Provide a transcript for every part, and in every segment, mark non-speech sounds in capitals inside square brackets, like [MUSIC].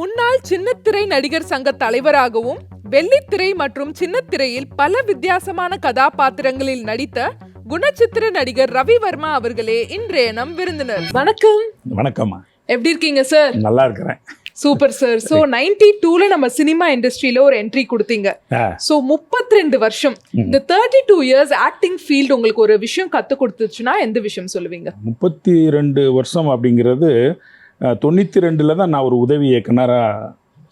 முன்னாள் சின்னத்திரை நடிகர் சங்க தலைவராகவும் வெள்ளித்திரை மற்றும் சின்னத்திரையில் பல வித்தியாசமான கதாபாத்திரங்களில் நடித்த குணச்சித்திர நடிகர் ரவி வர்மா அவர்களே இன்றைய நம் விருந்தினர். வணக்கம். வணக்கம்மா. எப்படி இருக்கீங்க சார் நல்லா இருக்கிறேன். சூப்பர் சார் சோ நைன்டி டூல நம்ம சினிமா இண்டஸ்ட்ரியில ஒரு என்ட்ரி கொடுத்தீங்க. ஆ, சோ 32 வருஷம். இந்த thirty two years acting field உங்களுக்கு ஒரு விஷயம் கத்து கொடுத்துச்சுன்னா எந்த விஷயம் சொல்லுவீங்க? முப்பத்தி ரெண்டு வருஷம் அப்படிங்கிறது தொண்ணூற்றி ரெண்டில் தான் நான் ஒரு உதவி இயக்குனராக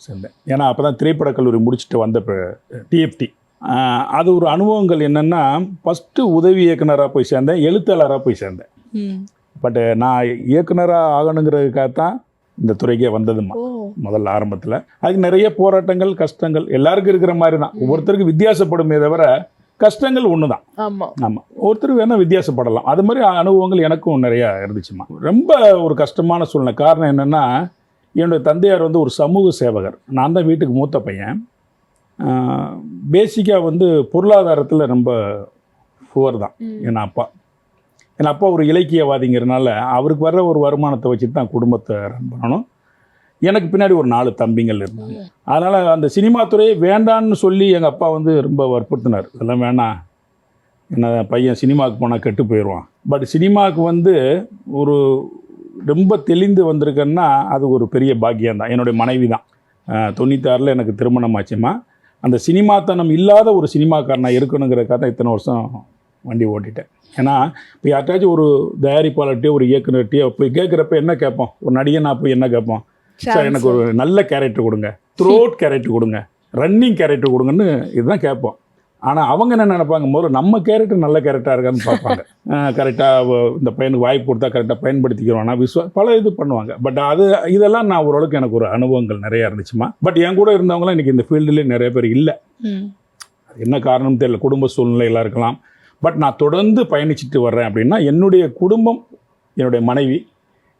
சேர்ந்தேன் ஏன்னா அப்போ தான் திரைப்படக் கல்லூரி முடிச்சுட்டு வந்த டிஎஃப்டி அது ஒரு அனுபவங்கள் என்னென்னா ஃபஸ்ட்டு உதவி இயக்குனராக போய் சேர்ந்தேன் எழுத்தாளராக போய் சேர்ந்தேன். பட் நான் இயக்குனராக ஆகணுங்கிறதுக்காக தான் இந்த துறைக்கே வந்ததுமா முதல்ல ஆரம்பத்தில். அதுக்கு நிறைய போராட்டங்கள் கஷ்டங்கள் எல்லாருக்கும் இருக்கிற மாதிரி தான் ஒவ்வொருத்தருக்கு வித்தியாசப்படுமே தவிர கஷ்டங்கள் ஒன்று தான் ஆமா. ஆமாம் ஒருத்தர் வேணால் வித்தியாசப்படலாம். அது மாதிரி அனுபவங்கள் எனக்கும் நிறையா இருந்துச்சுமா. ரொம்ப ஒரு கஷ்டமான சூழ்நிலை. காரணம் என்னென்னா என்னுடைய தந்தையார் வந்து ஒரு சமூக சேவகர். நான் தான் வீட்டுக்கு மூத்த பையன். பேசிக்காக வந்து பொருளாதாரத்தில் ரொம்ப புவர் தான். என் அப்பா. என் அப்பா ஒரு இலக்கியவாதிங்கிறனால அவருக்கு வர்ற ஒரு வருமானத்தை வச்சு தான் குடும்பத்தை ரன் பண்ணணும். எனக்கு பின்னாடி ஒரு நாலு தம்பிங்கள் இருந்தாங்க. அதனால் அந்த சினிமா துறையை வேண்டான்னு சொல்லி எங்கள் அப்பா வந்து ரொம்ப வற்புறுத்தினார். இதெல்லாம் வேணாம். என்ன பையன் சினிமாவுக்கு போனால் கெட்டு போயிடுவான் பட் சினிமாவுக்கு வந்து ஒரு ரொம்ப தெளிந்து வந்திருக்கேன்னா அது ஒரு பெரிய பாக்கியம் தான். என்னுடைய மனைவி தான். தொண்ணூத்தாறில் எனக்கு திருமணம் ஆச்சுமா. அந்த சினிமாத்தனம் இல்லாத ஒரு சினிமாக்காரனாக இருக்கணுங்கிறதுக்காக தான் இத்தனை வருஷம் வண்டி ஓட்டிட்டேன். ஏன்னா இப்போ யார்ட்டாச்சும் ஒரு தயாரிப்பாளர்கிட்டயோ ஒரு இயக்குனர்கிட்டயோ போய் கேட்குறப்ப என்ன கேட்போம் ஒரு நடிகனா போய் என்ன கேட்போம் சார் எனக்கு ஒரு நல்ல கேரக்டர் கொடுங்க. த்ரோட் கேரக்டர் கொடுங்க. ரன்னிங் கேரக்டர் கொடுங்கன்னு இதுதான் கேட்போம். ஆனால் அவங்க என்ன நினைப்பாங்க? முதல்ல நம்ம கேரக்டர் நல்ல கேரக்டராக இருக்கான்னு பார்ப்பாங்க. கரெக்டாக இந்த பையனுக்கு வாய்ப்பு கொடுத்தா கரெக்டாக பயன்படுத்திக்கிறோம்னா விஸ்வா பல இது பண்ணுவாங்க. பட் அது இதெல்லாம் நான் ஓரளவுக்கு எனக்கு ஒரு அனுபவங்கள் நிறையா இருந்துச்சுமா. பட் என் கூட இருந்தவங்களாம் இன்றைக்கி இந்த ஃபீல்டுலேயே நிறைய பேர் இல்லை. என்ன காரணம் தெரியல. குடும்ப சூழ்நிலைகளாக இருக்கலாம். பட் நான் தொடர்ந்து பயணிச்சுட்டு வர்றேன் அப்படின்னா என்னுடைய குடும்பம் என்னுடைய மனைவி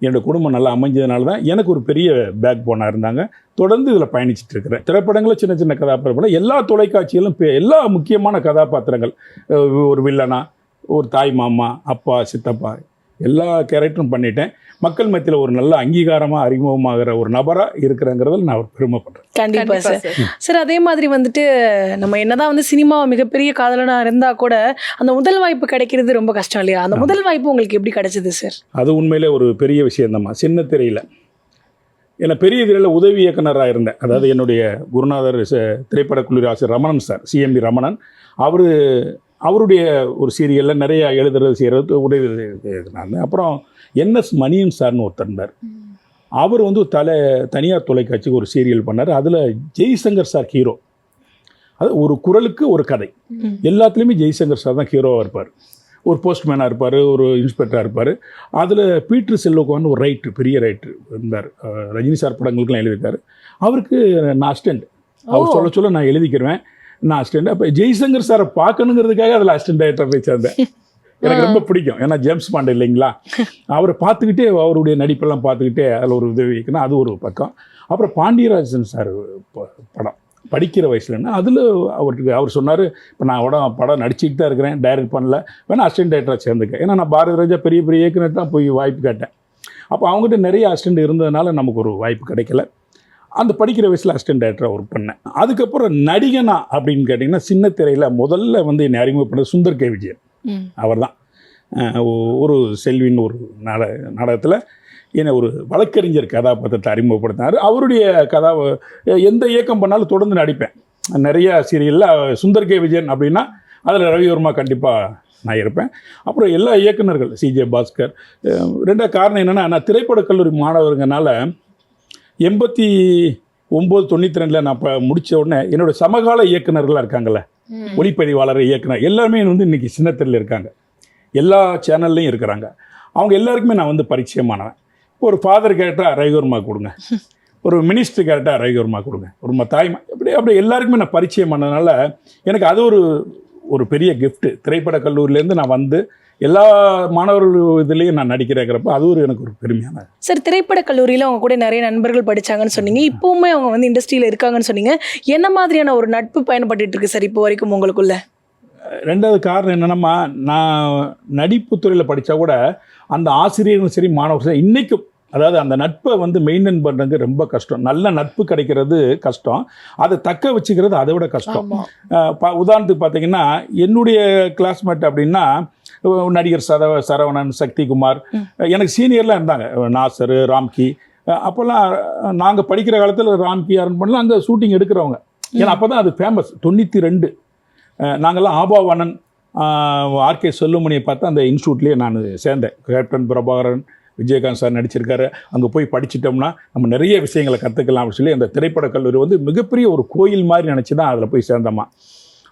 என்னோடய குடும்பம் நல்லா அமைஞ்சதுனால தான் எனக்கு ஒரு பெரிய பேக் போனாக இருந்தாங்க. தொடர்ந்து இதில் பயணிச்சுட்டு இருக்கிறேன். திரைப்படங்களும் சின்ன சின்ன கதாபாத்திரங்கள் எல்லா தொலைக்காட்சியிலும் எல்லா முக்கியமான கதாபாத்திரங்கள். ஒரு வில்லனா ஒரு தாய் மாமா அப்பா சித்தப்பா எல்லா கேரக்டரும் பண்ணிட்டேன். மக்கள் மத்தியில் ஒரு நல்ல அங்கீகாரமாக அறிமுகமாகிற ஒரு நபராக இருக்கிறேங்கிறதுல நான் ஒரு பெருமைப்படுறேன் கண்டிப்பா கண்டிப்பா சார். சார். அதே மாதிரி வந்துட்டு நம்ம என்னதான் வந்து சினிமா மிகப்பெரிய காதலனா இருந்தா கூட அந்த முதல் வாய்ப்பு கிடைக்கிறது ரொம்ப கஷ்டம் இல்லையா? அந்த முதல் வாய்ப்பு உங்களுக்கு எப்படி கிடைச்சது சார்? அது உண்மையிலே ஒரு பெரிய விஷயம்தாம்மா சின்ன திரையில். ஏன்னா பெரிய திரையில் உதவி இயக்குனராக இருந்தேன். அதாவது என்னுடைய குருநாதர் திரைப்படக் கல்லூரி ஆசிரியர் ரமணன் சார் சிஎம்பி ரமணன். அவர் அவருடைய ஒரு சீரியலில் நிறைய எழுதுறது செய்கிறது உதவி இயக்குனாங்க அப்புறம் என்எஸ் மணியன் சார்னு ஒருத்தர் இருந்தார். அவர் வந்து தலை தனியார் தொலைக்காட்சிக்கு ஒரு சீரியல் பண்ணார். அதில் ஜெய்சங்கர் சார் ஹீரோ அது ஒரு குரலுக்கு ஒரு கதை. எல்லாத்துலேயுமே ஜெய்சங்கர் சார் தான் ஹீரோவாக இருப்பார். ஒரு போஸ்ட்மேனாக இருப்பார் ஒரு இன்ஸ்பெக்டராக இருப்பார். அதில் பீட்ரு செல்வகுமார்னு ஒரு ரைட்ரு பெரிய ரைட்ரு இருந்தார். ரஜினி சார் படங்களுக்கெல்லாம் எழுதியிருக்காரு. அவருக்கு நான் அசிஸ்டண்ட் அவர். சொல்ல சொல்ல நான் எழுதிக்கிருவேன். நான் அசிஸ்டண்ட் அப்போ ஜெய்சங்கர் சாரை பார்க்கணுங்கிறதுக்காக அதில் அசிஸ்டன்ட் டைரக்டர் போய் சேர்ந்தேன். எனக்கு ரொம்ப பிடிக்கும். ஏன்னா ஜேம்ஸ் பாண்டே இல்லைங்களா? அவரை பார்த்துக்கிட்டே அவருடைய நடிப்பெல்லாம் பார்த்துக்கிட்டே அதில் ஒரு உதவி வைக்கணும் அது ஒரு பக்கம். அப்புறம் பாண்டியராஜன் சார் ப- படம். படிக்கிற வயசுலன்னா அதில் அவருக்கு அவர் சொன்னார் இப்போ நான் உடம் படம் நடிச்சுக்கிட்டு தான் இருக்கிறேன் டைரக்ட் பண்ணல. வேணா அசிஸ்டன்ட் டைரக்டராக சேர்ந்துக்க. ஏன்னா நான் பாரதி ராஜா பெரிய பெரிய இயக்குனர் தான் போய் வாய்ப்பு கேட்டேன். அப்போ அவங்ககிட்ட நிறைய அசிஸ்டன்ட் இருந்ததுனால நமக்கு ஒரு வாய்ப்பு கிடைக்கல. அந்த படிக்கிற வயசில் அசிஸ்டன்ட் டைரக்டராக ஒர்க் பண்ணேன். அதுக்கப்புறம் நடிகனா அப்படின்னு கேட்டிங்கன்னா சின்ன திரையில் முதல்ல வந்து என்னை அறிமுகப்படுறது சுந்தர் கே. விஜயன். அவர் தான் ஒரு செல்வின்னு ஒரு நாட நாடகத்தில் என்னை ஒரு வழக்கறிஞர் கதாபாத்திரத்தை அறிமுகப்படுத்தினார். அவருடைய கதா எந்த இயக்கம் பண்ணாலும் தொடர்ந்து நடிப்பேன். நிறைய சீரியலில் சுந்தர் கே. விஜயன் அப்படின்னா அதில் ரவிவர்மா கண்டிப்பாக நான் இருப்பேன். அப்புறம் எல்லா இயக்குனர்கள் சிஜே பாஸ்கர் ரெண்டாவது காரணம் என்னென்னா நான் திரைப்படக் கல்லூரி மாணவருங்கனால எண்பத்தி ஒம்பது தொண்ணூற்றி ரெண்டில் நான் இப்போ முடித்த உடனே என்னோட சமகால இயக்குனர்களாக இருக்காங்கல்ல. ஒளிப்பதிவாளர் இயக்குனர் எல்லாருமே வந்து இன்றைக்கி சின்னத்திரையில் இருக்காங்க. எல்லா சேனல்லையும் இருக்கிறாங்க. அவங்க எல்லாருக்குமே நான் வந்து பரிச்சயமானவன். ஒரு ஃபாதர் கேட்டால் ரவிவர்மா கொடுங்க. ஒரு மினிஸ்டர் கேட்டால் ரவிவர்மா கொடுங்க. ஒரு ம- தாய்மா அப்படி அப்படி எல்லாருக்குமே நான் பரிச்சயமானதுனால எனக்கு அது ஒரு ஒரு பெரிய கிஃப்ட்டு திரைப்பட கல்லூரியிலேருந்து நான் வந்து எல்லா மாணவர்கள் இதுலேயும் நான் நடிக்கிறேங்கிறப்ப அது ஒரு எனக்கு ஒரு பெருமையான சார் திரைப்பட கல்லூரியில் அவங்க கூட நிறைய நண்பர்கள் படிச்சாங்கன்னு சொன்னீங்க. இப்போவுமே அவங்க வந்து இண்டஸ்ட்ரியில் இருக்காங்கன்னு சொன்னீங்க. என்ன மாதிரியான ஒரு நட்பு பயன்பட்டுட்டு இருக்கு சார் இப்போ வரைக்கும் உங்களுக்குள்ள? ரெண்டாவது காரணம் என்னென்னமா நான் நடிப்புத்துறையில் படித்தா கூட அந்த ஆசிரியர்களும் சரி மாணவர்கள் சரி இன்றைக்கும் அதாவது அந்த நட்பை வந்து மெயின்டைன் பண்ணுறது ரொம்ப கஷ்டம். நல்ல நட்பு கிடைக்கிறது கஷ்டம். அதை தக்க வச்சுக்கிறது அதை விட கஷ்டம். உதாரணத்துக்கு பார்த்தீங்கன்னா என்னுடைய கிளாஸ்மேட் அப்படின்னா நடிகர் சரவ சரவணன் சக்திகுமார். எனக்கு சீனியர்லாம் இருந்தாங்க. நாசர் ராம்கி. அப்போல்லாம் நாங்கள் படிக்கிற காலத்தில் ராம்கி அருண் பண்ணலாம் அங்கே ஷூட்டிங் எடுக்கிறவங்க. ஏன்னா அப்போ தான் அது ஃபேமஸ் தொண்ணூற்றி ரெண்டு நாங்கள்லாம் ஆபாவனன் ஆர்கே செல்லுமணியை பார்த்து அந்த இன்ஸ்டியூட்லேயே நான் சேர்ந்தேன். கேப்டன் பிரபாகரன் விஜயகாந்த் சார் நடிச்சிருக்காரு. அங்கே போய் படிச்சிட்டோம்னா நம்ம நிறைய விஷயங்களை கற்றுக்கலாம் அப்படின்னு சொல்லி அந்த திரைப்படக் கல்லூரி வந்து மிகப்பெரிய ஒரு கோயில் மாதிரி நினச்சி தான் அதில் போய் சேர்ந்தோமா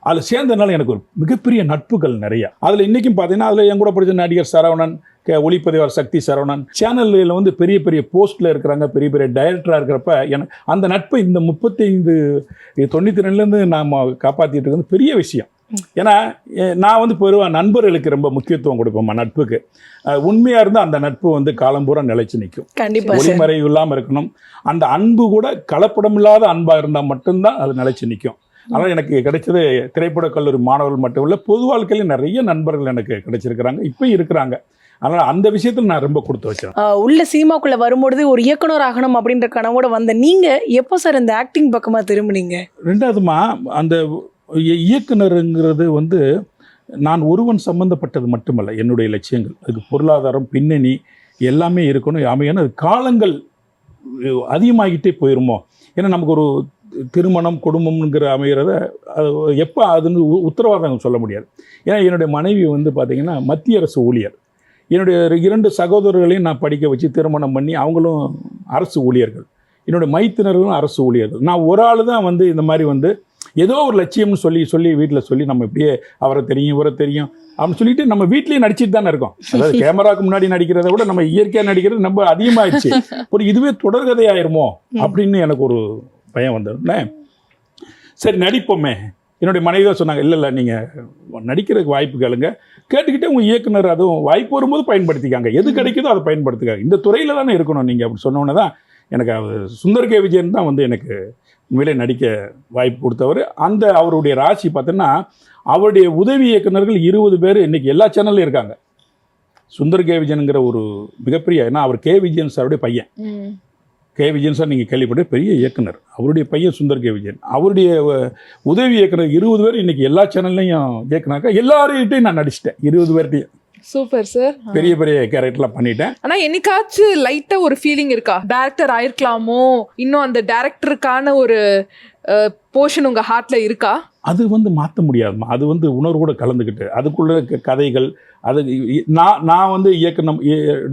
அதில் சேர்ந்தனால எனக்கு ஒரு மிகப்பெரிய நட்புகள் நிறைய. அதில் இன்றைக்கும் பார்த்தீங்கன்னா அதில் என் கூட படித்த நடிகர் சரவணன் கே ஒளிப்பதிவாளர் சக்தி சரவணன் சேனல்களில் வந்து பெரிய பெரிய போஸ்ட்டில் இருக்கிறாங்க பெரிய பெரிய டைரக்டராக இருக்கிறப்ப எனக்கு அந்த நட்பை இந்த முப்பத்தைந்து தொண்ணூற்றி ரெண்டுலேருந்து நாம் காப்பாற்றிட்டு இருக்கிறது பெரிய விஷயம். ஏன்னா நான் வந்து பொதுவாக நண்பர்களுக்கு ரொம்ப முக்கியத்துவம் கொடுப்போம்மா நட்புக்கு. உண்மையாக இருந்தால் அந்த நட்பு வந்து காலம்பூரா நிலைச்சு நிற்கும் கண்டிப்பா சார். ஒளிமறைவு இல்லாமல் இருக்கணும். அந்த அன்பு கூட கலப்படம் இல்லாத அன்பாக இருந்தால் மட்டும்தான் அது நிலைச்சு நிற்கும் அதனால் எனக்கு கிடைச்சது திரைப்படக் கல்லூரி மாணவர்கள் மட்டும் இல்லை பொது வாழ்க்கையில் நிறைய நண்பர்கள் எனக்கு கிடைச்சிருக்கிறாங்க இப்போ இருக்கிறாங்க. அதனால் அந்த விஷயத்தில் நான் ரொம்ப கொடுத்து வச்சேன். உள்ள சினிமாக்குள்ள வரும்பொழுது ஒரு இயக்குனர் ஆகணும் அப்படின்ற கனவோட வந்த நீங்க எப்போ சார் இந்த ஆக்டிங் பக்கமா திரும்புனீங்க? ரெண்டாவதுமா அந்த இய- இயக்குனருங்கிறது வந்து நான் ஒருவன் சம்பந்தப்பட்டது மட்டுமல்ல என்னுடைய லட்சியங்கள். அதுக்கு பொருளாதாரம் பின்னணி எல்லாமே இருக்கணும். அமையணும். அது காலங்கள் அதிகமாகிட்டே போயிருமோ? ஏன்னா நமக்கு ஒரு திருமணம் குடும்பம்ங்கிற அமைகிறத அது எப்போ அதுன்னு உத்தரவாதம் சொல்ல முடியாது. ஏன்னா என்னுடைய மனைவி வந்து பார்த்திங்கன்னா மத்திய அரசு ஊழியர். என்னுடைய இரண்டு சகோதரர்களையும் நான் படிக்க வச்சு திருமணம் பண்ணி அவங்களும் அரசு ஊழியர்கள். என்னுடைய மைத்தினர்களும் அரசு ஊழியர்கள். நான் ஒரு ஆள் தான் வந்து இந்த மாதிரி வந்து ஏதோ ஒரு லட்சியம்னு சொல்லி சொல்லி வீட்டில் சொல்லி நம்ம இப்படியே அவரை தெரியும் இவரை தெரியும் அப்படின்னு சொல்லிட்டு நம்ம வீட்லயே நடிச்சிட்டு தானே இருக்கோம். அதாவது [LAUGHS] கேமராக்கு முன்னாடி நடிக்கிறத விட நம்ம இயற்கையாக நடிக்கிறது ரொம்ப அதிகமாகிடுச்சு [LAUGHS] ஒரு இதுவே தொடர்கதையாயிருமோ அப்படின்னு எனக்கு ஒரு பயம் வந்ததுன்னே சரி நடிப்போமே. என்னுடைய மனைவி தான் சொன்னாங்க இல்லை இல்லை நீங்கள் நடிக்கிறதுக்கு வாய்ப்பு கேளுங்க. கேட்டுக்கிட்டே உங்கள் இயக்குனர் அதுவும் வாய்ப்பு வரும்போது பயன்படுத்திக்காங்க. எது கிடைக்குதோ அதை பயன்படுத்திக்காங்க. இந்த துறையில் தானே இருக்கணும் நீங்கள் அப்படி சொன்னோன்னே தான் எனக்கு அவர் சுந்தர் கே. விஜயன் தான் வந்து எனக்கு உண்மையிலே நடிக்க வாய்ப்பு கொடுத்தவர். அந்த அவருடைய ராசி பார்த்தோன்னா அவருடைய உதவி இயக்குனர்கள் இருபது பேர் இன்னைக்கு எல்லா சேனல்லையும் இருக்காங்க. சுந்தர் கே. விஜயனுங்கிற ஒரு மிகப்பெரிய ஏன்னா அவர் கே. விஜயன் சாருடைய பையன். கே. விஜயன் சார் நீங்கள் கேள்விப்பட்ட பெரிய இயக்குனர். அவருடைய பையன் சுந்தர் கே. விஜயன். அவருடைய உதவி இயக்குனர் இருபது பேர் இன்னைக்கு எல்லா சேனல்லையும் இயக்குனாக்கா எல்லார்கிட்டையும் நான் நடிச்சிட்டேன். இருபது பேர்ட்டையும் சூப்பர் சார். பெரிய பெரிய கேரக்டர்லாம் பண்ணிட்டேன். ஆனா என்னைக்காச்சும் லைட்டா ஒரு ஃபீலிங் இருக்கா? டேரக்டர் ஆயிருக்கலாமோ? இன்னும் அந்த டேரக்டருக்கான ஒரு போர்ஷன் உங்க ஹார்ட்ல இருக்கா? அது வந்து மாற்ற முடியாதுமா அது வந்து உணர்வோட கலந்துக்கிட்டு. அதுக்குள்ள கதைகள் அது நான் நான் வந்து இயக்கணும்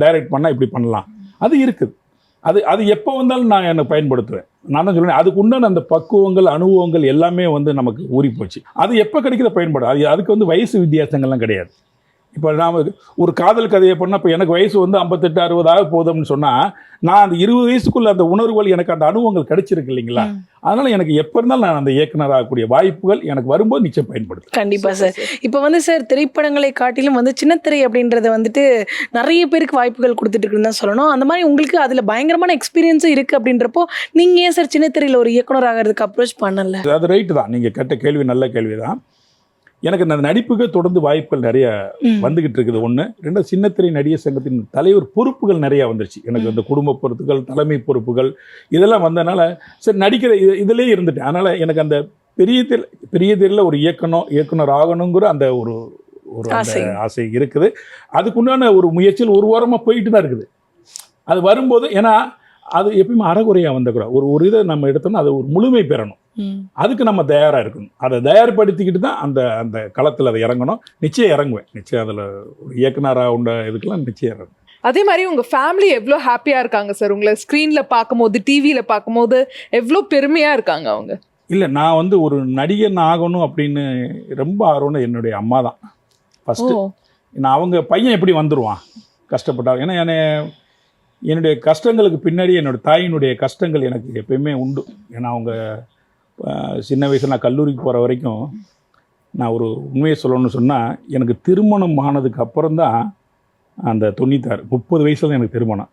டைரக்ட் பண்ணால் இப்படி பண்ணலாம். அது இருக்குது. அது அது எப்போ வந்தாலும் நான் என்னை பயன்படுத்துவேன். நான் தான் சொல்லுவேன் அதுக்கு உண்டான அந்த பக்குவங்கள் அனுபவங்கள் எல்லாமே வந்து நமக்கு ஊறி போச்சு அது எப்போ கிடைக்கிற பயன்பாடு அது அதுக்கு வந்து வயசு வித்தியாசங்கள்லாம் கிடையாது. இப்போ நாம் ஒரு காதல் கதையை பண்ணால் இப்போ எனக்கு வயசு வந்து ஐம்பத்தெட்டு அறுபது ஆக போதும்னு சொன்னால் நான் அந்த இருபது வயசுக்குள்ள அந்த உணர்வுகள் எனக்கு அந்த அனுபவங்கள் கிடைச்சிருக்கு இல்லைங்களா? அதனால எனக்கு எப்போ இருந்தாலும் நான் அந்த இயக்குனர் ஆகக்கூடிய வாய்ப்புகள் எனக்கு வரும்போது நிச்சயம் பயன்படுத்து கண்டிப்பா சார் இப்போ வந்து சார் திரைப்படங்களை காட்டிலும் வந்து சின்னத்திரை அப்படின்றத வந்துட்டு நிறைய பேருக்கு வாய்ப்புகள் கொடுத்துட்டு இருக்குன்னு தான் சொல்லணும். அந்த மாதிரி உங்களுக்கு அதுல பயங்கரமான எக்ஸ்பீரியன்ஸும் இருக்கு அப்படின்றப்போ நீங்க ஏன் சார் சின்னத்திரையில ஒரு இயக்குனர் ஆகிறதுக்கு அப்ரோச் பண்ணல? அது ரைட்டு தான். நீங்கள் கேட்ட கேள்வி நல்ல கேள்வி தான் எனக்கு அந்த நடிப்புக்கு தொடர்ந்து வாய்ப்புகள் நிறைய. வந்துகிட்டு இருக்குது. ஒன்று ரெண்டு சின்னத்திரை நடிகர் சங்கத்தின் தலைவர் பொறுப்புகள் நிறைய வந்துருச்சு. எனக்கு இந்த குடும்ப பொறுப்புகள் தலைமை பொறுப்புகள் இதெல்லாம் வந்தனால சரி நடிக்கிற இது இதிலே இருந்துட்டேன். அதனால் எனக்கு அந்த பெரிய திரை பெரிய திரையில் ஒரு இயக்கணும் இயக்குனர் ஆகணுங்கிற அந்த ஒரு ஒரு. ஆசை. இருக்குது. அதுக்குண்டான ஒரு முயற்சியில் ஒரு வாரமாக போயிட்டு தான் இருக்குது. அது வரும்போது ஏன்னா அது எப்பயுமே அறகுறையாக வந்தக்கூடாது. ஒரு ஒரு இதை நம்ம எடுத்தோம்னா அது ஒரு முழுமை பெறணும். அதுக்கு நம்ம தயாராக இருக்கணும். அதை தயார்படுத்திக்கிட்டு தான் அந்த அந்த களத்தில் அதை இறங்கணும். நிச்சயம் இறங்குவேன். நிச்சயம் அதில் ஒரு இயக்குனராக உண்ட இதுக்கெல்லாம் நிச்சயம் இறங்கும் அதே மாதிரி உங்க ஃபேமிலி எவ்வளோ ஹாப்பியா இருக்காங்க சார் உங்களை ஸ்க்ரீன்ல பார்க்கும்போது டிவியில பார்க்கும்போது எவ்வளோ பெருமையா இருக்காங்க அவங்க? இல்லை நான் வந்து ஒரு நடிகன் ஆகணும் அப்படின்னு ரொம்ப ஆர்வம்னு என்னுடைய அம்மா தான். ஃபஸ்ட்டு நான் அவங்க பையன் எப்படி வந்துடுவான் கஷ்டப்பட்டா ஏன்னா என்னை என்னுடைய கஷ்டங்களுக்கு பின்னாடி என்னோட தாயினுடைய கஷ்டங்கள் எனக்கு எப்பயுமே உண்டு. ஏன்னா அவங்க சின்ன வயசில் நான் கல்லூரிக்கு போகிற வரைக்கும் நான் ஒரு உண்மையை சொல்லணும்னு சொன்னால் எனக்கு திருமணம் ஆனதுக்கு அப்புறம் தான் அந்த தொண்ணூத்தாறு முப்பது வயசுல தான் எனக்கு திருமணம்.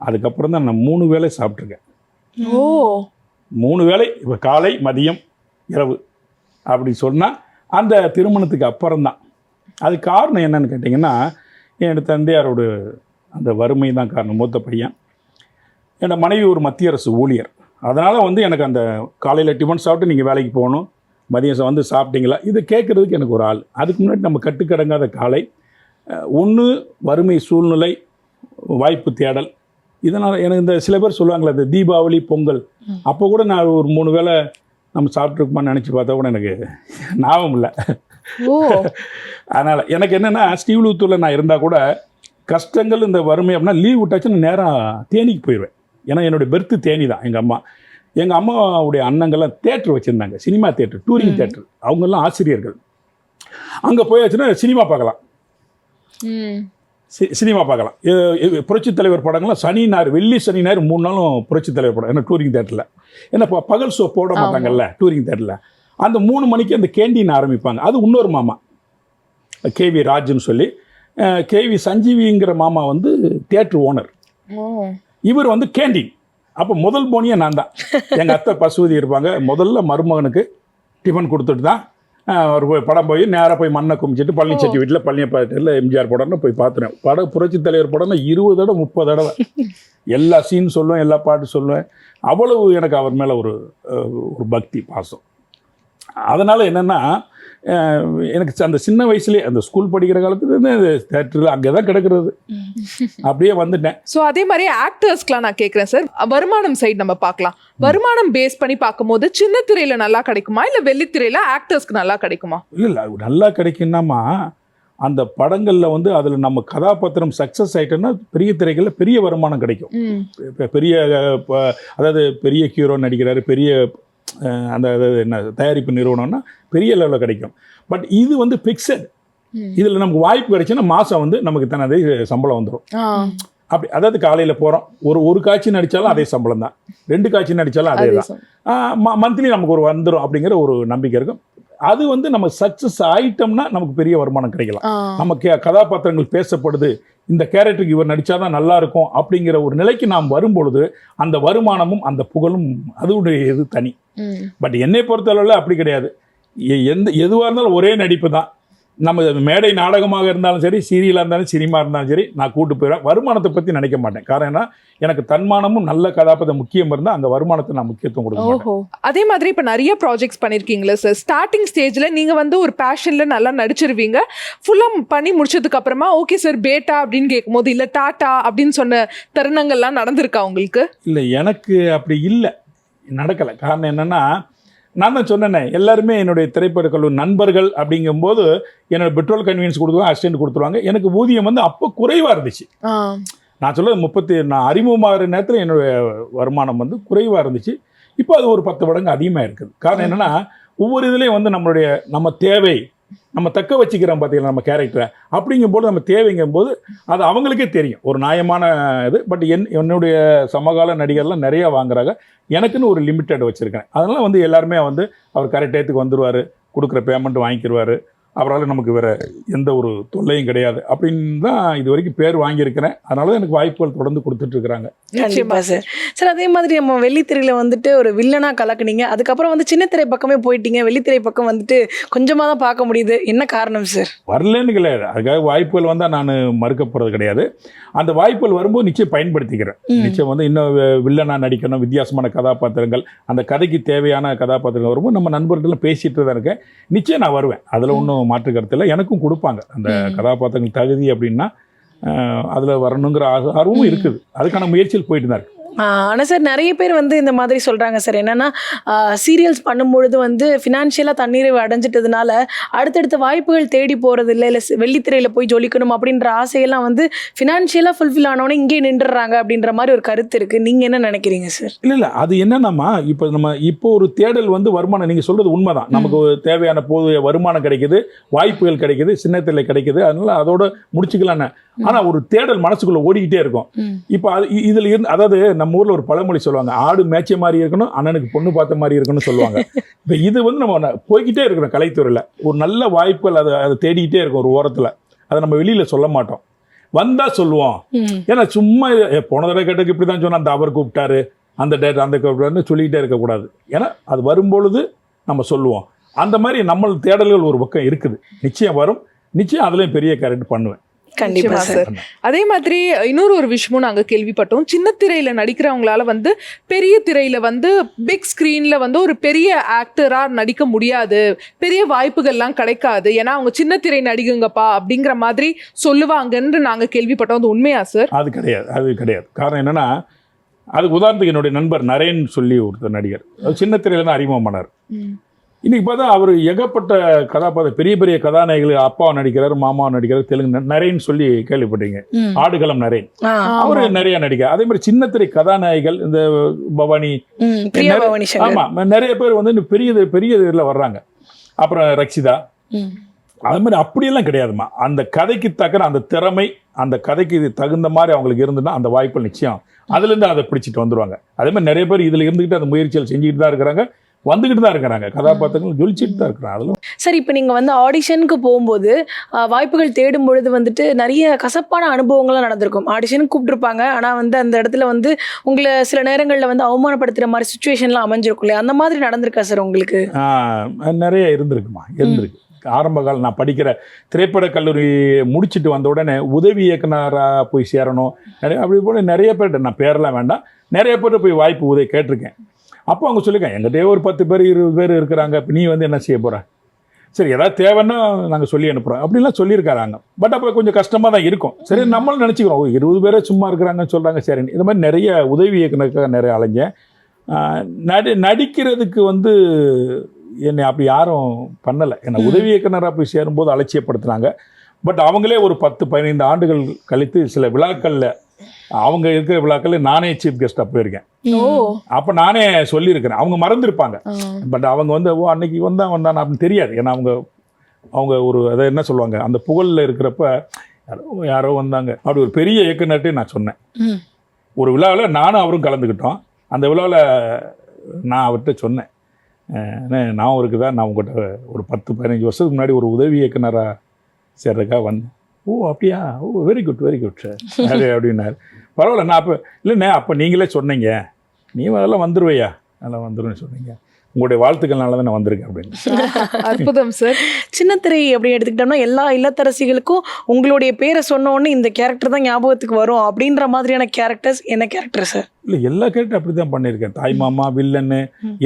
அதுக்கப்புறம் தான் நான் மூணு வேளை சாப்பிட்ருக்கேன் ஓ. மூணு வேளை இப்போ காலை மதியம் இரவு அப்படி சொன்னால் அந்த திருமணத்துக்கு அப்புறம் தான். அது காரணம் என்னன்னு கேட்டிங்கன்னா என்னோட தந்தையாரோட அந்த வறுமை தான் காரணம் மூத்த பையன். என் மனைவி ஒரு மத்திய அரசு ஊழியர். அதனால் வந்து எனக்கு அந்த காலையில் டிஃபன் சாப்பிட்டு நீங்கள் வேலைக்கு போகணும். மதியம் வந்து சாப்பிட்டீங்களா? இது கேட்குறதுக்கு எனக்கு ஒரு ஆள். அதுக்கு முன்னாடி நம்ம கட்டுக்கடங்காத காலை. ஒன்று வறுமை சூழ்நிலை வாய்ப்பு தேடல். இதனால் எனக்கு இந்த சில பேர் சொல்லுவாங்களே இந்த தீபாவளி பொங்கல். அப்போ கூட நான் ஒரு மூணு வேளை நம்ம சாப்பிட்ருக்கோமான்னு நினச்சி பார்த்தா கூட எனக்கு ஞாபகம் இல்லை. அதனால் எனக்கு என்னென்னா ஸ்ரீவிழுத்தூரில் நான் இருந்தால் கூட கஷ்டங்கள் இந்த வறுமை அப்படின்னா லீவ் விட்டாச்சுன்னா நேராக தேனிக்கு போயிடுவேன் ஏன்னா என்னுடைய பெர்த்து தேனி தான் எங்கள் அம்மா. எங்கள் அம்மாவுடைய அண்ணங்கள்லாம் தேட்டர் வச்சுருந்தாங்க சினிமா தேட்டர் டூரிங் தேட்டர் அவங்கெல்லாம் ஆசிரியர்கள். அங்கே போயாச்சுன்னா சினிமா பார்க்கலாம். சினிமா பார்க்கலாம். புரட்சித் தலைவர் படங்கள்லாம் சனி ஞாயிறு வெள்ளி சனி ஞாயிறு மூணு நாளும் புரட்சித் தலைவர் படம். ஏன்னா டூரிங் தேட்டரில் ஏன்னா இப்போ பகல் ஷோ போட மாட்டாங்கல்ல டூரிங் தேட்டரில் அந்த மூணு மணிக்கு அந்த கேண்டீன் ஆரம்பிப்பாங்க. அது இன்னொரு மாமா. கேவி ராஜுன்னு சொல்லி கேவி சஞ்சீவிங்கிற மாமா வந்து தேட்டர் ஓனர். இவர் வந்து கேண்டீன் அப்போ முதல் போனியே நான் தான். எங்கள் அத்தை பசுவதி இருப்பாங்க. முதல்ல மருமகனுக்கு டிஃபன் கொடுத்துட்டு தான் அவர் போய் படம் போய் நேராக போய் மண்ணை குமிச்சிட்டு பழனிச்செட்டி வீட்டில் பழனியப்பாட்டில் எம்ஜிஆர் படம்னு போய் பார்த்துறேன் படம் புரட்சி தலைவர் படம்னா இருபது தடவை முப்பது தடவை. [LAUGHS] எல்லா சீன் சொல்லுவேன் எல்லா பாட்டு சொல்லுவேன். அவ்வளவு எனக்கு அவர் மேலே ஒரு ஒரு பக்தி பாசம். அதனால் என்னென்னா எனக்கு அந்த சின்ன வயசுலேயே அந்த ஸ்கூல் படிக்கிற காலத்துலேருந்து தேட்டரில் அங்கே தான் கிடக்கிறது. அப்படியே வந்துட்டேன். சோ அதே மாதிரி ஆக்டர்ஸ்க்குலாம் நான் கேக்குறேன் சார் வருமானம் சைடு நம்ம பார்க்கலாம். வருமானம் பேஸ் பண்ணி பார்க்கும்போது சின்ன திரையில நல்லா கிடைக்குமா? இல்ல வெள்ளித்திரையில ஆக்டர்ஸ்க்கு நல்லா கிடைக்குமா? இல்லை நல்லா கிடைக்குன்னாமா அந்த படங்களில் வந்து அதில் நம்ம கதாபாத்திரம் சக்ஸஸ் ஆயிட்டோன்னா பெரிய திரைகளில் பெரிய வருமானம் கிடைக்கும். பெரிய அதாவது பெரிய ஹீரோ நடிக்கிறாரு பெரிய அந்த அதாவது என்ன தயாரிப்பு நிறுவனம்னா பெரிய லெவலில் கிடைக்கும். பட் இது வந்து ஃபிக்ஸட். இதில் நமக்கு வாய்ப்பு கிடைச்சுன்னா மாதம் வந்து நமக்கு தனது சம்பளம் வந்துடும். அப்படி அதாவது காலையில் போகிறோம் ஒரு ஒரு காட்சி நடித்தாலும் அதே சம்பளம் தான். ரெண்டு காட்சி நடித்தாலும் அதே தான். மந்த்லி நமக்கு ஒரு வந்துடும் அப்படிங்கிற ஒரு நம்பிக்கை இருக்கும். அது வந்து நம்ம சக்ஸஸ் ஆயிட்டோம்னா நமக்கு பெரிய வருமானம் கிடைக்கலாம். நமக்கு கதாபாத்திரங்கள் பேசப்படுது. இந்த கேரக்டருக்கு இவர் நடிச்சாதான் நல்லா இருக்கும் அப்படிங்கிற ஒரு நிலைக்கு நாம் வரும்பொழுது அந்த வருமானமும் அந்த புகழும் அதோடைய இது தனி. பட் என்னை பொறுத்தளவில் அப்படி கிடையாது. எந்த எதுவாக இருந்தாலும் ஒரே நடிப்பு தான் நம்ம மேடை நாடகமாக இருந்தாலும் சரி சீரியலாக இருந்தாலும் சினிமா இருந்தாலும் சரி நான் கூட்டு போயிடுவேன். வருமானத்தை பற்றி நினைக்க மாட்டேன். காரணம் என்ன எனக்கு தன்மானமும் நல்ல கதாபாத்திரம் முக்கியம் இருந்தால் அந்த வருமானத்தை நான் முக்கியத்துவம் ஓஹோ. அதே மாதிரி இப்ப நிறைய ப்ராஜெக்ட்ஸ் பண்ணிருக்கீங்களா சார் ஸ்டார்டிங் ஸ்டேஜ்ல நீங்க வந்து ஒரு பேஷன்ல நல்லா நடிச்சிருவீங்க. ஃபுல்லா பண்ணி முடிச்சதுக்கு அப்புறமா ஓகே சார் பேட்டா அப்படின்னு கேட்கும்போது இல்ல டாட்டா அப்படின்னு சொன்ன தருணங்கள்லாம் நடந்திருக்கா உங்களுக்கு? இல்லை எனக்கு அப்படி இல்லை. நடக்கலை. காரணம் என்னென்னா நான் தான் சொன்னேனே எல்லாருமே என்னுடைய திரைப்பட கல்லூரி நண்பர்கள் அப்படிங்கும்போது என்னோட பெட்ரோல் கன்வீனியன்ஸ் கொடுத்துருவாங்க அசிஸ்டன்ட் கொடுத்துருவாங்க. எனக்கு ஊதியம் வந்து அப்போ குறைவாக இருந்துச்சு. நான் சொல்றது முப்பத்தி நான் அறிமுகமாகிற நேரத்தில் என்னுடைய வருமானம் வந்து குறைவாக இருந்துச்சு. இப்போ அது ஒரு பத்து மடங்கு அதிகமாக இருக்குது. காரணம் என்னென்னா ஒவ்வொரு இதுலேயும் வந்து நம்மளுடைய நம்ம தேவை நம்ம தக்க வச்சுக்கிறோம் பார்த்தீங்களா நம்ம கேரக்டரை அப்படிங்கும்போது நம்ம தேவைங்கும்போது அது அவங்களுக்கே தெரியும். ஒரு நியாயமான இது பட் என் என்னுடைய சமகால நடிகர்லாம் நிறையா வாங்குறாங்க. எனக்குன்னு ஒரு லிமிட்டட் வச்சுருக்கேன். அதனால் வந்து எல்லாருமே வந்து அவர் கரெக்ட் டயத்துக்கு வந்துடுவார் கொடுக்குற பேமெண்ட் வாங்கிக்கிடுவார் அவரால் நமக்கு வேறு எந்த ஒரு தொல்லையும் கிடையாது அப்படின்னு தான் இது வரைக்கும் பேர் வாங்கியிருக்கிறேன். அதனால தான் எனக்கு வாய்ப்புகள் தொடர்ந்து கொடுத்துட்ருக்குறாங்க கண்டிப்பா சார். சார் அதே மாதிரி நம்ம வெள்ளித்திரையில வந்துட்டு ஒரு வில்லனா கலக்குனீங்க. அதுக்கப்புறம் வந்து சின்ன திரை பக்கமே போயிட்டீங்க. வெள்ளித்திரை பக்கம் வந்துட்டு கொஞ்சமா தான் பார்க்க முடியுது. என்ன காரணம் சார்? வரலன்னு கிடையாது அதுக்காக வாய்ப்புகள் வந்தால் நான் மறுக்க போகிறது கிடையாது. அந்த வாய்ப்புகள் வரும்போது நிச்சயம் பயன்படுத்திக்கிறேன். நிச்சயம் வந்து இன்னும் வி- வில்லனா நடிக்கணும் வித்தியாசமான கதாபாத்திரங்கள் அந்த கதைக்கு தேவையான கதாபாத்திரங்கள் வரும்போது நம்ம நண்பர்கள்லாம் பேசிட்டு தான் இருக்கேன். நிச்சயம் நான் வருவேன். அதில் ஒன்றும் மாற்று கருத்து இல்லை எனக்கும் கொடுப்பாங்க. அந்த கதாபாத்திரங்கள் தகுதி அப்படின்னா அதில் வரணுங்கிற ஆர்வ- ஆர்வமும் இருக்குது. அதுக்கான முயற்சியில் போயிட்டு தான் இருக்கு. ஆனால் சார் நிறைய பேர் வந்து இந்த மாதிரி சொல்கிறாங்க சார். என்னென்னா சீரியல்ஸ் பண்ணும்பொழுது வந்து ஃபினான்ஷியலாக தண்ணீரை அடைஞ்சிட்டதுனால அடுத்தடுத்த வாய்ப்புகள் தேடி போகிறது இல்லை இல்லை வெள்ளித்திரையில் போய் ஜொலிக்கணும் அப்படின்ற ஆசையெல்லாம் வந்து ஃபினான்ஷியலாக ஃபுல்ஃபில் ஆனவொடனே இங்கேயே நின்றுறாங்க அப்படின்ற மாதிரி ஒரு கருத்து இருக்குது நீங்கள் என்ன நினைக்கிறீங்க சார்? இல்லை இல்லை. அது என்னன்னாமா இப்போ நம்ம இப்போ ஒரு தேடல் வந்து வருமானம் நீங்கள் சொல்கிறது உண்மைதான். நமக்கு தேவையான போது வருமானம் கிடைக்குது வாய்ப்புகள் கிடைக்குது சின்னத்தில் கிடைக்குது. அதனால அதோட முடிச்சுக்கலான்னு ஆனால் ஒரு தேடல் மனசுக்குள்ளே ஓடிக்கிட்டே இருக்கும். இப்போ அது இதில் இருந்து அதாவது நம்ம ஊரில் ஒரு பழமொழி சொல்லுவாங்க ஆடு மேய்ச்ச மாதிரி இருக்கணும் அண்ணனுக்கு பொண்ணு பார்த்த மாதிரி இருக்கணும்னு சொல்லுவாங்க. [LAUGHS] இப்போ இது வந்து நம்ம போய்க்கிட்டே இருக்கிறோம் கலைத்துறையில் ஒரு நல்ல வாய்ப்புகள் அதை அதை தேடிக்கிட்டே இருக்கும் ஒரு ஓரத்தில். அதை நம்ம வெளியில் சொல்ல மாட்டோம். வந்தால் சொல்லுவோம். ஏன்னா சும்மா இது, "ஏ, போன தடவை கேட்டதுக்கு இப்படி தான் சொன்னா அந்த அவர் கூப்பிட்டாரு அந்த டேட் அந்த கூப்பிட்டாருன்னு சொல்லிக்கிட்டே இருக்கக்கூடாது. ஏன்னா அது வரும்பொழுது நம்ம சொல்லுவோம். அந்த மாதிரி நம்ம தேடல்கள் ஒரு பக்கம் இருக்குது. நிச்சயம் வரும். நிச்சயம் அதுலேயும் பெரிய கேரக்டர் பண்ணுவேன். கண்டிப்பா சார். அதே மாதிரி இன்னொரு ஒரு விஷயமும் நாங்க கேள்விப்பட்டோம். சின்ன திரையில நடிக்கிறவங்களால வந்து பெரிய திரையில வந்து பிக் ஸ்கிரீன்ல வந்து ஒரு பெரிய ஆக்டரா நடிக்க முடியாது. பெரிய வாய்ப்புகள்லாம் கிடைக்காது. ஏன்னா அவங்க சின்ன திரை நடிகுங்கப்பா அப்படிங்கிற மாதிரி சொல்லுவாங்கன்னு நாங்க கேள்விப்பட்டோம். அது உண்மையா சார்? அது கிடையாது. அது கிடையாது. காரணம் என்னன்னா அதுக்கு உதாரணத்துக்கு என்னுடைய நண்பர் நரேன் சொல்லி ஒருத்தர் நடிகர். சின்ன திரையில தான் அறிமுகமானார். இன்னைக்கு பார்த்தா அவர் ஏகப்பட்ட கதாபாத்திரம் பெரிய பெரிய கதாநாயகிகள் அப்பாவை நடிக்கிறார் மாமாவை நடிக்கிறார் தெலுங்கு ந- நரேன் சொல்லி கேள்விப்பட்டீங்க. ஆடுகளம் நரேன். அவர் நிறைய நடிக்கிறார். அதே மாதிரி சின்ன திரை கதாநாயகிகள் இந்த பவானி ஆமா நிறைய பேர் வந்து பெரிய பெரிய இதில் வர்றாங்க. அப்புறம் ரக்ஷிதா. அது மாதிரி அப்படியெல்லாம் கிடையாதும்மா அந்த கதைக்கு தக்கன அந்த திறமை அந்த கதைக்கு இது தகுந்த மாதிரி அவங்களுக்கு இருந்துன்னா அந்த வாய்ப்பு நிச்சயம். அதுலேருந்து அதை பிடிச்சிட்டு வந்துருவாங்க. அதே மாதிரி நிறைய பேர் இதில் இருந்துக்கிட்டு அந்த முயற்சிகள் செஞ்சுக்கிட்டு தான் இருக்கிறாங்க. வந்துக்கிட்டு தான் இருக்கிறாங்க. கதாபாத்திரங்கள் ஜொலிச்சிட்டு தான் இருக்கிறாங்க. அதில் சார் இப்போ நீங்கள் வந்து ஆடிஷனுக்கு போகும்போது வாய்ப்புகள் தேடும் பொழுது வந்துட்டு நிறைய கசப்பான அனுபவங்கள்லாம் நடந்திருக்கும். ஆடிஷனுக்கு கூப்பிட்டுருப்பாங்க. ஆனால் வந்து அந்த இடத்துல வந்து உங்களை சில நேரங்களில் வந்து அவமானப்படுத்துகிற மாதிரி சுச்சுவேஷன்லாம் அமைஞ்சிருக்கும் இல்லையா? அந்த மாதிரி நடந்திருக்கா சார் உங்களுக்கு? நிறைய இருந்திருக்குமா? இருந்திருக்கு. ஆரம்ப காலம் நான் படிக்கிற திரைப்படக் கல்லூரி முடிச்சுட்டு வந்த உடனே உதவி இயக்குனராக போய் சேரணும். அப்படி போல நிறைய பேர்கிட்ட நான் பேரெல்லாம் வேண்டாம். நிறைய பேர்கிட்ட போய் வாய்ப்பு உதவி கேட்டிருக்கேன். அப்போ அவங்க சொல்லியிருக்கேன் எங்கிட்டே ஒரு பத்து பேர் இருபது பேர் இருக்கிறாங்க இப்போ நீ வந்து என்ன செய்ய போகிற சரி ஏதாவது தேவைன்னா நாங்கள் சொல்லி அனுப்புகிறோம் அப்படிலாம் சொல்லியிருக்காங்க. பட் அப்போ கொஞ்சம் கஷ்டமாக தான் இருக்கும். சரி நம்மளும் நினச்சிக்கிறோம் இருபது பேரே சும்மா இருக்கிறாங்கன்னு சொல்கிறாங்க சரி இது மாதிரி நிறைய உதவி இயக்குனருக்காக நிறைய அலைஞ்சேன் நடி நடிக்கிறதுக்கு வந்து என்னை அப்படி யாரும் பண்ணலை. என்னை உதவி இயக்குனராக போய் சேரும்போது அலட்சியப்படுத்துனாங்க பட் அவங்களே ஒரு பத்து பதினைந்து ஆண்டுகள் கழித்து சில விழாக்களில் அவங்க இருக்கிற விழாக்களில் நானே சீஃப் கெஸ்ட்டாக போயிருக்கேன். அப்போ நானே சொல்லியிருக்கிறேன். அவங்க மறந்துருப்பாங்க. பட் அவங்க வந்து ஓ அன்னைக்கு வந்தான் வந்தான் அப்படின்னு தெரியாது. ஏன்னா அவங்க அவங்க ஒரு அதை என்ன சொல்லுவாங்க அந்த புகழில் இருக்கிறப்ப யாரோ வந்தாங்க. அப்படி ஒரு பெரிய இயக்குனர்கிட்டே நான் சொன்னேன். ஒரு விழாவில் நானும் அவரும் கலந்துக்கிட்டோம். அந்த விழாவில் நான் அவர்கிட்ட சொன்னேன். நான் இருக்குதா? நான் உங்கள்கிட்ட ஒரு பத்து பதினஞ்சு வருஷத்துக்கு முன்னாடி ஒரு உதவி இயக்குனராக சேர்றதுக்காக வந்தேன். ஓ அப்படியா? ஓ very good very good sir அப்படின்னாரு. பரவாயில்ல நான் அப்போ இல்லைண்ணே அப்போ நீங்களே சொன்னீங்க. நீ அதெல்லாம் வந்துருவையா? அதெல்லாம் வந்துருவேன்னு சொன்னீங்க. உங்களுடைய வாழ்த்துக்கள்னால தான் நான் வந்திருக்கேன் அப்படின்னு. [LAUGHS] அற்புதம் சார் சின்னத்திரை அப்படி எடுத்துக்கிட்டோம்னா எல்லா இல்லத்தரசிகளுக்கும் உங்களுடைய பேரை சொன்ன உடனே இந்த கேரக்டர் தான் ஞாபகத்துக்கு வரும் அப்படின்ற மாதிரியான கேரக்டர்ஸ் என்ன கேரக்டர் சார் இல்லை எல்லா கேரக்டர் அப்படி தான் பண்ணியிருக்கேன். தாய் மாமா வில்லன்னு.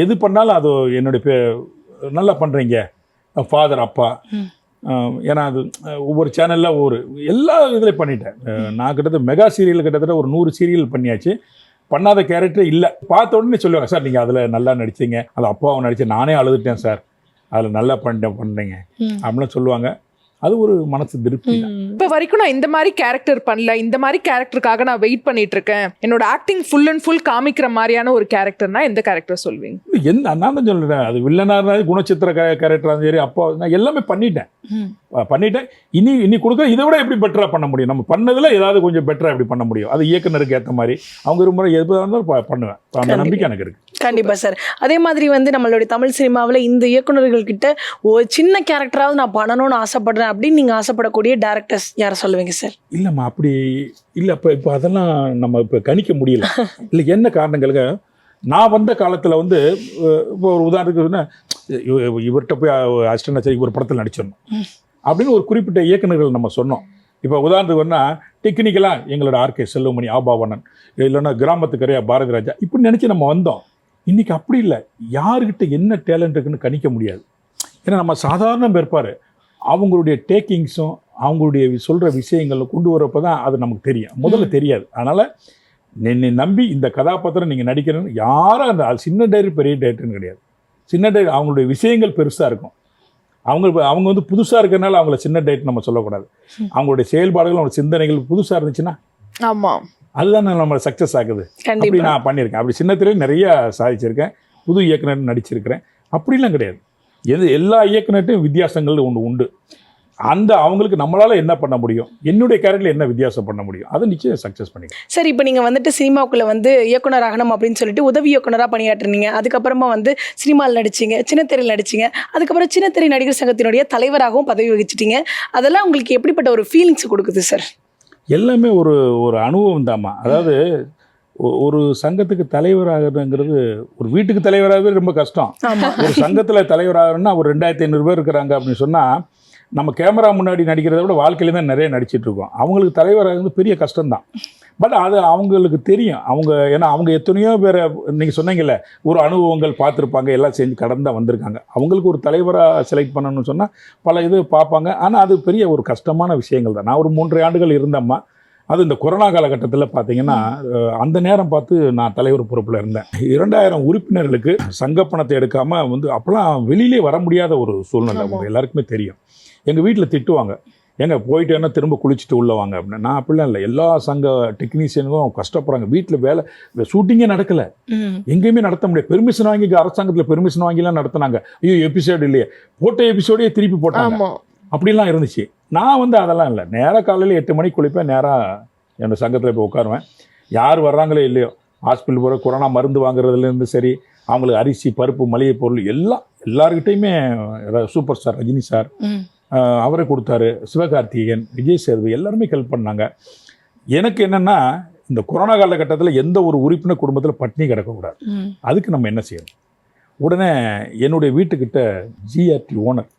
எது பண்ணாலும் அது என்னுடைய பே நல்லா பண்ணுறீங்க ஃபாதர் அப்பா. ஏன்னா அது ஒவ்வொரு சேனலில் ஒவ்வொரு எல்லா இதுலையும் பண்ணிட்டேன். நான் கிட்டத்தட்ட மெகா சீரியல் கிட்டத்தட்ட ஒரு நூறு சீரியல் பண்ணியாச்சு. பண்ணாத கேரக்டர் இல்லை. பார்த்த உடனே சொல்லுவாங்க சார் நீங்கள் அதில் நல்லா நடிச்சீங்க. அது அப்பாவை நடிச்சேன் நானே அழுதுட்டேன் சார். அதில் நல்லா பண்ணிட்டேன் பண்ணுறீங்க ம். அப்படிலாம் சொல்லுவாங்க. அது ஒரு மனசு திருப்தி. இப்ப வரைக்கும் நான் இந்த மாதிரி கேரக்டர் பண்ணல இந்த மாதிரி கேரக்டருக்காக நான் வெயிட் பண்ணிட்டு இருக்கேன். என்னோட ஆக்டிங் ஃபுல் அண்ட் ஃபுல் காமிக்கிற மாதிரியான ஒரு கேரக்டர்னா எந்த கேரக்டர் சொல்வீங்க? எந்த நான் தான் சொல்கிறேன் அது வில்லனாக இருந்தாலும் குணச்சித்திர இருந்தாலும் சரி அப்பா நான் எல்லாமே பண்ணிட்டேன். பண்ணிட்டேன் இனி இனி கொடுக்க இதை விட எப்படி பெட்டராக பண்ண முடியும்? நம்ம பண்ணதில் ஏதாவது கொஞ்சம் பெட்டராக எப்படி பண்ண முடியும்? அது இயக்குனருக்கு ஏற்ற மாதிரி. அவங்க ஒரு முறை எது இருந்தாலும் பண்ணுவேன். அந்த. நம்பிக்கை எனக்கு இருக்கு. கண்டிப்பா சார் அதே மாதிரி வந்து நம்மளுடைய தமிழ் சினிமாவில் இந்த இயக்குனர்கள் கிட்ட ஒரு சின்ன கேரக்டராவது நான் பண்ணணும்னு ஆசைப்படுறேன் அப்படின்னு நீங்க ஆசைப்படக்கூடிய டேரக்டர்ஸ் யாரை சொல்லுவீங்க சார் இல்லைம்மா அப்படி இல்லை. இப்போ இப்போ அதெல்லாம் நம்ம இப்போ கணிக்க முடியல. இல்லை என்ன காரணங்களுக்கு நான் வந்த காலத்தில் வந்து இப்போ ஒரு உதாரணத்துக்கு சொன்னா, இவ- இவ- இவர்கிட்ட போய் அசிஸ்டன்ட் சரி ஒரு படத்தில் நடிச்சிடணும். அப்படின்னு ஒரு குறிப்பிட்ட இயக்குனர்கள் நம்ம சொன்னோம். இப்போ உதாரணத்துக்கு வேணா டெக்னிக்கலாக எங்களோட ஆர்கே செல்வமணி ஆபாவணன் இல்லைன்னா கிராமத்துக்கரையா பாரதி ராஜா இப்படி நினச்சி நம்ம வந்தோம். இன்னைக்கு அப்படி இல்லை. யாருக்கிட்ட என்ன டேலண்ட் இருக்குன்னு கணிக்க முடியாது. ஏன்னா நம்ம சாதாரண இருப்பார் அவங்களுடைய டேக்கிங்ஸும் அவங்களுடைய சொல்கிற விஷயங்களை கொண்டு வரப்போ தான் அது நமக்கு தெரியும். முதல்ல தெரியாது. அதனால் என்னை நம்பி இந்த கதாபாத்திரம் நீங்கள் நடிக்கிறேன்னு யாரும் அந்த அது சின்ன டைரி பெரிய டைரக்டர்னு கிடையாது. சின்ன டைரி அவங்களுடைய விஷயங்கள் பெருசாக இருக்கும். அவங்க அவங்க வந்து புதுசாக இருக்கிறனால அவங்கள சின்ன டைரக்டர் நம்ம சொல்லக்கூடாது. அவங்களுடைய செயல்பாடுகள் அவங்களுடைய சிந்தனைகள் புதுசாக இருந்துச்சுன்னா ஆமா. அதுதான் நம்மளை சக்ஸஸ் ஆகுது அப்படி நான் பண்ணியிருக்கேன். அப்படி சின்னத்திலே நிறைய சாதிச்சிருக்கேன். புது இயக்குனர் நடிச்சிருக்கிறேன். அப்படிலாம் கிடையாது. எது எல்லா இயக்குனர்ட்டையும் வித்தியாசங்கள் ஒன்று உண்டு. அந்த அவங்களுக்கு நம்மளால என்ன பண்ண முடியும்? என்னுடைய கேரக்டர்ல என்ன வித்தியாசம் பண்ண முடியும்? அதை நிச்சயம் சக்ஸஸ் பண்ணிக்கலாம். சார் இப்போ நீங்கள் வந்துட்டு சினிமாவுக்குள்ள வந்து இயக்குனர் ஆகணும் அப்படின்னு சொல்லிட்டு உதவி இயக்குனராக பணியாற்றுனீங்க. அதுக்கப்புறமா வந்து சினிமாவில் நடிச்சீங்க சின்னத்திரையில் நடிச்சீங்க. அதுக்கப்புறம் சின்னத்திரை நடிகர் சங்கத்தினுடைய தலைவராகவும் பதவி வகிச்சிட்டீங்க. அதெல்லாம் உங்களுக்கு எப்படிப்பட்ட ஒரு ஃபீலிங்ஸ் கொடுக்குது சார் எல்லாமே ஒரு ஒரு அனுபவம் தாம்மா அதாவது ஒரு சங்கத்துக்கு தலைவராகிறதுங்கிறது ஒரு வீட்டுக்கு தலைவராகவே ரொம்ப கஷ்டம். ஒரு சங்கத்தில் தலைவராகணும்னா ஒரு ரெண்டாயிரத்தி ஐநூறு பேர் இருக்கிறாங்க அப்படின்னு சொன்னால் நம்ம கேமரா முன்னாடி நடிக்கிறத விட வாழ்க்கையில தான் நிறைய நடிச்சிட்டு இருக்கோம். அவங்களுக்கு தலைவராக வந்து பெரிய கஷ்டம்தான். பட் அது அவங்களுக்கு தெரியும். அவங்க ஏன்னா அவங்க எத்தனையோ பேரை நீங்கள் சொன்னீங்கல்ல ஒரு அனுபவங்கள் பார்த்துருப்பாங்க எல்லாம் செஞ்சு கடந்து வந்திருக்காங்க. அவங்களுக்கு ஒரு தலைவராக செலக்ட் பண்ணணும்னு சொன்னால் பல இது பார்ப்பாங்க. ஆனால் அது பெரிய ஒரு கஷ்டமான விஷயங்கள் தான். நான் ஒரு மூன்று ஆண்டுகள் இருந்தம்மா. அது இந்த கொரோனா காலகட்டத்தில் பார்த்தீங்கன்னா அந்த நேரம் பார்த்து நான் தலைவர் பொறுப்பில் இருந்தேன். இரண்டாயிரம் உறுப்பினர்களுக்கு சங்க பணத்தை எடுக்காமல் வந்து அப்போலாம் வெளியிலே வர முடியாத ஒரு சூழ்நிலை. உங்க எல்லாருக்குமே தெரியும். எங்கள் வீட்டில் திட்டுவாங்க. ஏங்க போயிட்டேன்னா திரும்ப குளிச்சுட்டு உள்ள வாங்க அப்படின்னு. நான் அப்படிலாம் இல்லை. எல்லா சங்க டெக்னீஷியனுக்கும் கஷ்டப்படுறாங்க. வீட்டில் வேலை ஷூட்டிங்கே நடக்கலை. எங்கேயுமே நடத்த முடியாது. பெர்மிஷன் வாங்கி அரசாங்கத்தில் பெர்மிஷன் வாங்கிலாம் நடத்துனாங்க. ஐயோ எபிசோடு இல்லையே. போட்ட எபிசோடே திருப்பி போட்டாங்க. அப்படிலாம் இருந்துச்சு. நான் வந்து அதெல்லாம் இல்லை. நேராக காலையில் எட்டு மணிக்கு குளிப்பேன். நேராக என்னோட சங்கத்தில் போய் உட்காருவேன். யார் வர்றாங்களோ இல்லையோ. ஹாஸ்பிட்டல் போகிற கொரோனா மருந்து வாங்குறதுலேருந்து சரி அவங்களுக்கு அரிசி பருப்பு மளிகை பொருள் எல்லாம் எல்லாருக்கிட்டையுமே சூப்பர் ஸ்டார் ரஜினி சார் அவரை கொடுத்தாரு. சிவகார்த்திகேயன் விஜய் சேதுபதி எல்லாருமே ஹெல்ப் பண்ணாங்க. எனக்கு என்னென்னா இந்த கொரோனா காலகட்டத்தில் எந்த ஒரு உறுப்பினர் குடும்பத்தில் பட்டினி கிடக்கக்கூடாது. அதுக்கு நம்ம என்ன செய்யணும்? உடனே என்னுடைய வீட்டுக்கிட்ட ஜிஆர்டி ஓனர்.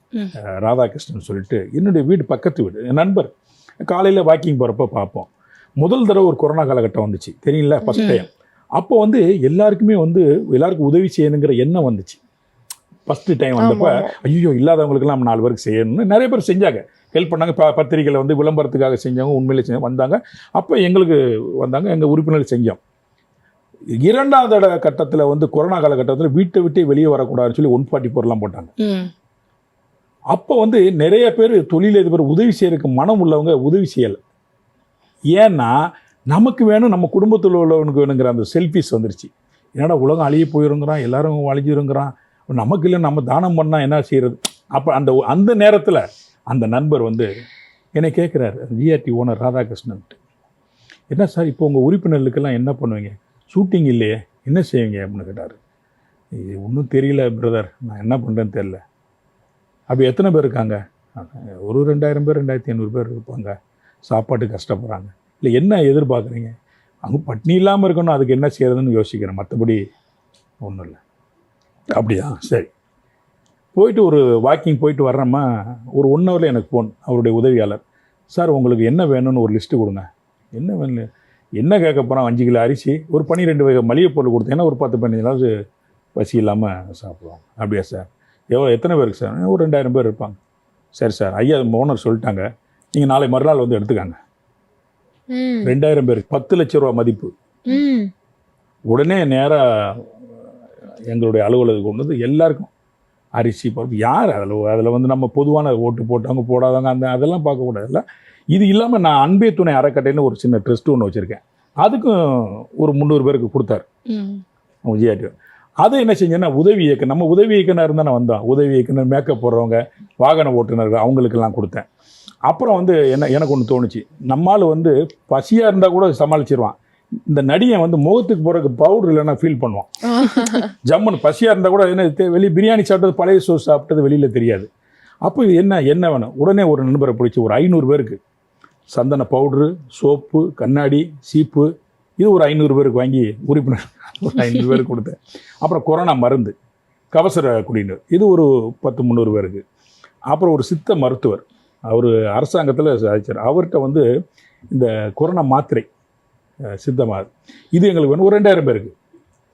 ராதாகிருஷ்ணன் சொல்லிட்டு என்னுடைய வீடு பக்கத்து வீடு என் நண்பர் காலையில் வாக்கிங் போகிறப்ப பார்ப்போம் முதல் தடவை ஒரு கொரோனா காலகட்டம் வந்துச்சு. தெரியல ஃபஸ்ட் டைம் அப்போ வந்து எல்லாருக்குமே வந்து எல்லாருக்கும் உதவி செய்யணுங்கிற எண்ணம் வந்துச்சு. ஃபஸ்ட்டு டைம் வந்தப்ப. ஐயோ இல்லாதவங்களுக்கெல்லாம் நம்ம நாலு பேருக்கு செய்யணும்னு நிறைய பேர் செஞ்சாங்க. ஹெல்ப் பண்ணாங்க ப பத்திரிக்கையில் வந்து விளம்பரத்துக்காக செஞ்சவங்க உண்மையிலே செஞ்சு வந்தாங்க. அப்போ எங்களுக்கு வந்தாங்க எங்கள் உறுப்பினர்கள் செஞ்சோம். இரண்டாவது கட்டத்தில் வந்து கொரோனா காலகட்டத்தில் வீட்டை விட்டே வெளியே வரக்கூடாதுன்னு சொல்லி ஒன் ஃபார்ட்டி ஃபோர்லாம் போட்டாங்க. அப்போ வந்து நிறைய பேர் தொழிலதிபர் உதவி செய்யறதுக்கு மனம் உள்ளவங்க உதவி செய்யலை. ஏன்னா நமக்கு வேணும் நம்ம குடும்பத்தில் உள்ளவனுக்கு வேணுங்கிற அந்த செல்ஃபிஸ் வந்துருச்சு. என்னடா உலகம் அழிய போயிருங்கிறான் எல்லாரும் அழிஞ்சிருங்கிறான். நமக்கு இல்லை நம்ம தானம் பண்ணால் என்ன செய்கிறது அப்போ அந்த அந்த நேரத்தில் அந்த நண்பர் வந்து என்னை கேட்குறாரு ஜிஆர்டி ஓனர் ராதாகிருஷ்ணன்ட்டு என்ன சார் இப்போ உங்கள் உறுப்பினர்களுக்கெல்லாம் என்ன பண்ணுவீங்க? ஷூட்டிங் இல்லையே என்ன செய்வீங்க? அப்படின்னு கேட்டார். இது ஒன்றும் தெரியல பிரதர் நான் என்ன பண்ணுறேன்னு தெரில அப்படி எத்தனை பேர் இருக்காங்க? ஒரு ரெண்டாயிரம் பேர் ரெண்டாயிரத்தி ஐநூறு பேர் இருப்பாங்க. சாப்பாட்டு கஷ்டப்படுறாங்க. இல்லை என்ன எதிர்பார்க்குறீங்க? அவங்க பட்னி இல்லாமல் இருக்கணும் அதுக்கு என்ன செய்யறதுன்னு யோசிக்கிறேன். மற்றபடி ஒன்றும் இல்லை. அப்படியா? சரி. போயிட்டு ஒரு வாக்கிங் போயிட்டு வர்றோமா ஒரு ஒன் ஹவரில் எனக்கு ஃபோன் அவருடைய உதவியாளர். சார் உங்களுக்கு என்ன வேணும்னு ஒரு லிஸ்ட்டு கொடுங்க. என்ன வேணும் என்ன கேட்க போகிறோம் அஞ்சு கிலோ அரிசி ஒரு பன்னிரெண்டு வகை மளிகை பொருள் கொடுத்தீங்கன்னா ஒரு பத்து பதினஞ்சு நாள் பசி இல்லாமல் சாப்பிடுவோம் அப்படியா சார். எவ்வளோ? எத்தனை பேருக்கு சார் ஒரு ரெண்டாயிரம் பேர் இருப்பாங்க. சரி சார். ஐயா ஓனர் சொல்லிட்டாங்க. நீங்கள் நாளை மறுநாள் வந்து எடுத்துக்காங்க. ரெண்டாயிரம் பேர் பத்து லட்ச ரூபா மதிப்பு. ம். உடனே நேராக எங்களுடைய அலுவலகம் கொண்டு வந்து எல்லாருக்கும் அரிசி பருப்பு. யார் அதில் அதில் வந்து நம்ம பொதுவான ஓட்டு போட்டவங்க போடாதவங்க அந்த அதெல்லாம் பார்க்கக்கூடாது இல்லை இது இல்லாமல் நான் அன்பே துணை அறக்கட்டைன்னு ஒரு சின்ன ட்ரெஸ்ட் ஒன்று வச்சுருக்கேன். அதுக்கும் ஒரு முந்நூறு பேருக்கு கொடுத்தாரு. விஜயாட்டி. அதை என்ன செஞ்சேன்னா உதவி இயக்குனர் நம்ம உதவி இயக்குனர் தானே வந்தோம் உதவி இயக்குனர் மேக்கப் போடுறவங்க வாகன ஓட்டுநர்கள் அவங்களுக்கெல்லாம் கொடுத்தேன். அப்புறம் வந்து என்ன எனக்கு ஒன்று தோணுச்சு. நம்மால் வந்து பசியாக இருந்தால் கூட சமாளிச்சிருவான். இந்த நடிகை வந்து முகத்துக்கு போகிறதுக்கு பவுடர் இல்லைன்னா ஃபீல் பண்ணுவான். ஜம்முன்னு பசியாக இருந்தால் கூட என்ன வெளியே பிரியாணி சாப்பிட்டது பழைய சோஸ் சாப்பிட்டது வெளியில் தெரியாது. அப்போ இது என்ன என்ன வேணும்? உடனே ஒரு நண்பரை பிடிச்சி ஒரு ஐநூறு பேருக்கு. சந்தன பவுட்ரு சோப்பு கண்ணாடி சீப்பு இது ஒரு ஐநூறு பேருக்கு வாங்கி உறுப்பினர் ஒரு ஐநூறு பேருக்கு கொடுத்தேன். அப்புறம் கொரோனா மருந்து கவசர குடிநீர் இது ஒரு பத்து முந்நூறு பேருக்கு. அப்புறம் ஒரு சித்த மருத்துவர் அவர் அரசாங்கத்தில் சாதிச்சார். அவர்கிட்ட வந்து இந்த கொரோனா மாத்திரை அஹ், சித்த மா இது எங்களுக்கு வேணும். ஒரு ரெண்டாயிரம் பேருக்கு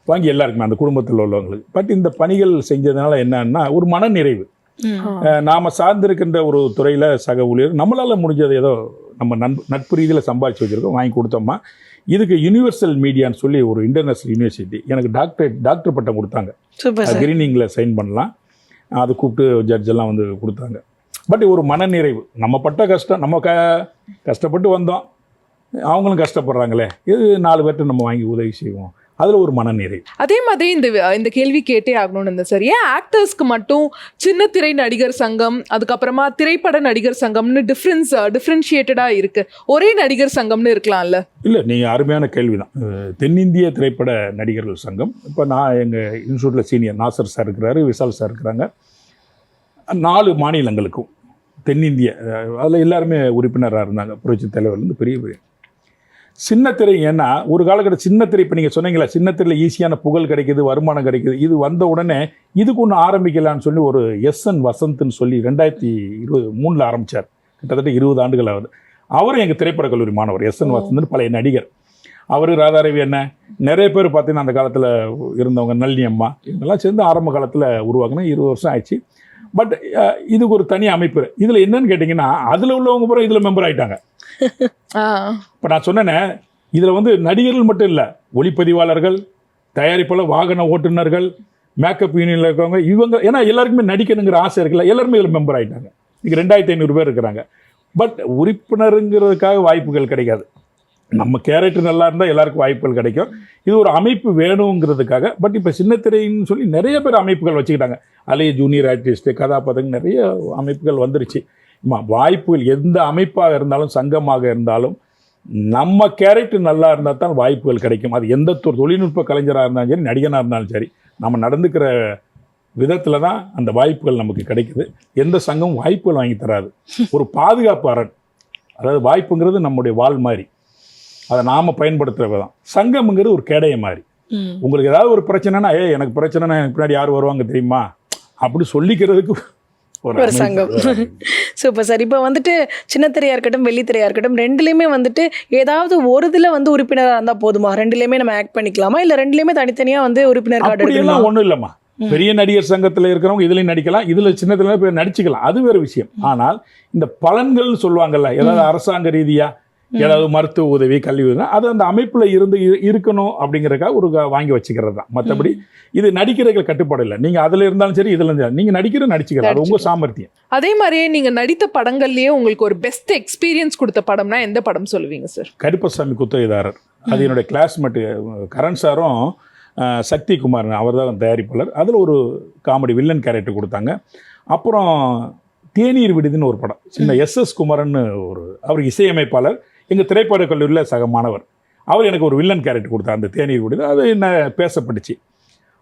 வாங்கி எல்லாருக்குமே அந்த குடும்பத்தில் உள்ளவங்களுக்கு. பட் இந்த பணிகள் செஞ்சதுனால என்னன்னா ஒரு மனநிறைவு ம். ஆ. நாம் சார்ந்திருக்கின்ற ஒரு துறையில் சக ஊழியர் நம்மளால் முடிஞ்சது ஏதோ நம்ம நண்பு நட்பு ரீதியில் சம்பாதிச்சு வச்சுருக்கோம் வாங்கி கொடுத்தோமா. இதுக்கு யுனிவர்சல் மீடியான்னு சொல்லி ஒரு இன்டர்நேஷனல் யூனிவர்சிட்டி எனக்கு டாக்டரேட் டாக்டர் பட்டம் கொடுத்தாங்க. கிரீனிங்கில் சைன் பண்ணலாம். அது கூப்பிட்டு ஜட்ஜ் எல்லாம் வந்து கொடுத்தாங்க. பட் ஒரு மனநிறைவு நம்ம பட்ட கஷ்டம் நம்ம க கஷ்டப்பட்டு வந்தோம். அவங்களும் கஷ்டப்படுறாங்களே. இது நாலு பேர்ட்ட நம்ம வாங்கி உதவி செய்வோம். அதில் ஒரு மனநிறைவு அதே மாதிரி இந்த இந்த கேள்வி கேட்டே ஆகணும்னு இருந்தேன் சார். ஏன் ஆக்டர்ஸ்க்கு மட்டும் சின்ன திரை நடிகர் சங்கம் அதுக்கப்புறமா திரைப்பட நடிகர் சங்கம்னு டிஃப்ரென்ஸ் டிஃப்ரென்ஷியேட்டடா இருக்கு. ஒரே நடிகர் சங்கம்னு இருக்கலாம்ல. இல்லை நீங்கள் அருமையான கேள்வி தான் தென்னிந்திய திரைப்பட நடிகர்கள் சங்கம். இப்போ நான் எங்கள் இன்ஸ்டியூட்டில் சீனியர் நாசர் சார் இருக்கிறாரு விஷால் சார் இருக்கிறாங்க. நாலு மாநிலங்களுக்கும் தென்னிந்திய அதில் எல்லாருமே உறுப்பினராக இருந்தாங்க. புரட்சி தலைவர்லேருந்து பெரிய பெரிய சின்ன திரை ஏன்னா ஒரு காலகட்ட சின்ன திரை இப்போ நீங்கள் சொன்னீங்களா சின்ன திரையில் ஈஸியான புகழ் கிடைக்குது வருமானம் கிடைக்குது. இது வந்த உடனே இதுக்கு ஒன்று ஆரம்பிக்கலான்னு சொல்லி ஒரு எஸ்என் வசந்த்னு சொல்லி ரெண்டாயிரத்தி இருபது மூணில் ஆரம்பித்தார் கிட்டத்தட்ட இருபது ஆண்டுகள் ஆகுது. அவரும் எங்கள் திரைப்படக் கல்லூரி மாணவர் எஸ்என் வசந்த்னு பழைய நடிகர். அவர் ராதாரவி என்ன நிறைய பேர் பார்த்தீங்கன்னா அந்த காலத்தில் இருந்தவங்க நளினி அம்மா இவங்கெல்லாம் சேர்ந்து ஆரம்ப காலத்தில் உருவாக்குனா இருபது வருஷம் ஆயிடுச்சு. பட் இதுக்கு ஒரு தனி அமைப்பு. இதில் என்னன்னு கேட்டிங்கன்னா அதில் உள்ளவங்க பூரா இதில் மெம்பர் ஆயிட்டாங்க. ஆ, [LAUGHS] இப்போ நான் சொன்னேனே இதில் வந்து நடிகர்கள் மட்டும் இல்லை ஒளிப்பதிவாளர்கள் தயாரிப்பாளர் வாகன ஓட்டுநர்கள் மேக்கப் யூனியனில் இருக்கவங்க இவங்க ஏன்னா எல்லாருக்குமே நடிக்கணுங்கிற ஆசை இருக்குல்ல எல்லாருமே இதில் மெம்பர் ஆகிட்டாங்க இங்கே ரெண்டாயிரத்தி ஐநூறு பேர் இருக்கிறாங்க. பட் உறுப்பினருங்கிறதுக்காக வாய்ப்புகள் கிடைக்காது. நம்ம கேரக்டர் நல்லா இருந்தால் எல்லாருக்கும் வாய்ப்புகள் கிடைக்கும். இது ஒரு அமைப்பு வேணுங்கிறதுக்காக பட் இப்போ சின்னத்திரைன்னு சொல்லி நிறைய பேர் அமைப்புகள் வச்சுக்கிட்டாங்க. அலைய ஜூனியர் ஆர்டிஸ்ட்டு கதாபாத்திரம் நிறைய அமைப்புகள் வந்துருச்சு. வாய்ப்புகள் எந்த அமைப்பாக இருந்தாலும் சங்கமாக இருந்தாலும் நம்ம கேரக்டர் நல்லா இருந்தால் தான் வாய்ப்புகள் கிடைக்கும். அது எந்த தொழில்நுட்ப கலைஞராக இருந்தாலும் சரி நடிகனாக இருந்தாலும் சரி நம்ம நடந்துக்கிற விதத்தில் தான் அந்த வாய்ப்புகள் நமக்கு கிடைக்குது. எந்த சங்கமும் வாய்ப்புகள் வாங்கி தராது. ஒரு பாதுகாப்பு அரண் அதாவது வாய்ப்புங்கிறது நம்முடைய வாள் மாதிரி அதை நாம் பயன்படுத்துகிற விதம் சங்கம்ங்கிறது ஒரு கேடய மாதிரி. உங்களுக்கு ஏதாவது ஒரு பிரச்சனைனா ஏ எனக்கு பிரச்சனைனா எனக்கு பின்னாடி யார் வருவாங்க தெரியுமா? அப்படி சொல்லிக்கிறதுக்கு ஒரு. சங்கம். சூப்பர் சார் இப்போ வந்துட்டு சின்ன திரையா இருக்கட்டும் வெள்ளி திரையா இருக்கட்டும் ரெண்டுலேயுமே வந்துட்டு ஏதாவது ஒரு இதுல வந்து உறுப்பினராக இருந்தால் போதுமா? ரெண்டுலேயுமே நம்ம ஆக்ட் பண்ணிக்கலாமா? இல்லை ரெண்டுலேயுமே தனித்தனியாக வந்து உறுப்பினர் கார்டு அப்படியெல்லாம் ஒன்றும் இல்லைம்மா. பெரிய நடிகர் சங்கத்தில் இருக்கிறவங்க இதுலையும் நடிக்கலாம் இதில் சின்னத்துல போய் நடிச்சுக்கலாம். அது வேறு விஷயம். ஆனால் இந்த பலன்கள்னு சொல்லுவாங்கல்ல ஏதாவது அரசாங்க ரீதியா ஏதாவது மருத்துவ உதவி கல்வி உதவி அது அந்த அமைப்பில் இருந்து இரு- இருக்கணும் அப்படிங்கிறதுக்காக ஒரு வாங்கி வச்சுக்கிறது தான் மற்றபடி இது நடிக்கிறதுக்கு கட்டுப்பாடு இல்லை. நீங்கள் அதில் இருந்தாலும் சரி இதில் இருந்தாலும் நீங்கள் நடிக்கிற நடிச்சுக்கலாம். அது உங்கள் சாமர்த்தியம். அதே மாதிரியே நீங்க நடித்த படங்கள்லயே உங்களுக்கு ஒரு பெஸ்ட் எக்ஸ்பீரியன்ஸ் கொடுத்த படம்னா எந்த படம் சொல்லுவீங்க சார் கருப்பசாமி குத்தகைதாரர். அது என்னுடைய கிளாஸ்மேட்டு கரண் சாரும் சக்தி குமார் அவர் தான் தயாரிப்பாளர். அதில் ஒரு காமெடி வில்லன் கேரக்டர் கொடுத்தாங்க. அப்புறம் தேநீர் விடுதின்னு ஒரு படம். சின்ன எஸ்எஸ் குமாரன்னு ஒரு அவர் இசையமைப்பாளர். எங்கள் திரைப்பட கல்லூரியில் சக மாணவர். அவர் எனக்கு ஒரு வில்லன் கேரக்டர் கொடுத்தார் அந்த தேநீர் விடுதி அது என்ன பேசப்பட்டுச்சு.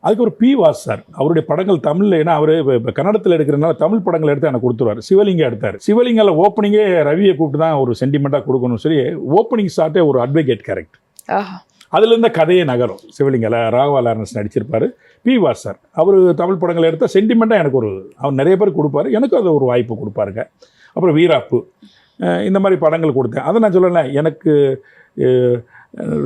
அதுக்கு ஒரு பி வாஸ் சார் அவருடைய படங்கள் தமிழில் ஏன்னா அவர் இப்போ கன்னடத்தில் எடுக்கிறனால தமிழ் படங்கள் எடுத்து எனக்கு கொடுத்துருவார். சிவலிங்கம் எடுத்தார். சிவலிங்கால ஓப்பனிங்கே ரவியை கூப்பிட்டு தான் ஒரு சென்டிமெண்ட்டாக கொடுக்கணும்னு சொல்லி ஓப்பனிங் ஸ்டார்ட்டே ஒரு அட்வொகேட் கேரக்டர் ஆஹா. அதுல இருந்த கதையே நகரும். சிவலிங்கல ராகவா லாரன்ஸ் நடிச்சிருப்பாரு. பி வாஸ் சார் அவர் தமிழ் படங்கள் எடுத்தால் சென்டிமெண்ட்டாக எனக்கு ஒரு அவர் நிறைய பேர் கொடுப்பாரு. எனக்கும் அது ஒரு வாய்ப்பு கொடுப்பாருங்க. அப்புறம் வீராப்பு. இந்த மாதிரி படங்கள் கொடுத்தேன். அதை நான் சொல்லலை. எனக்கு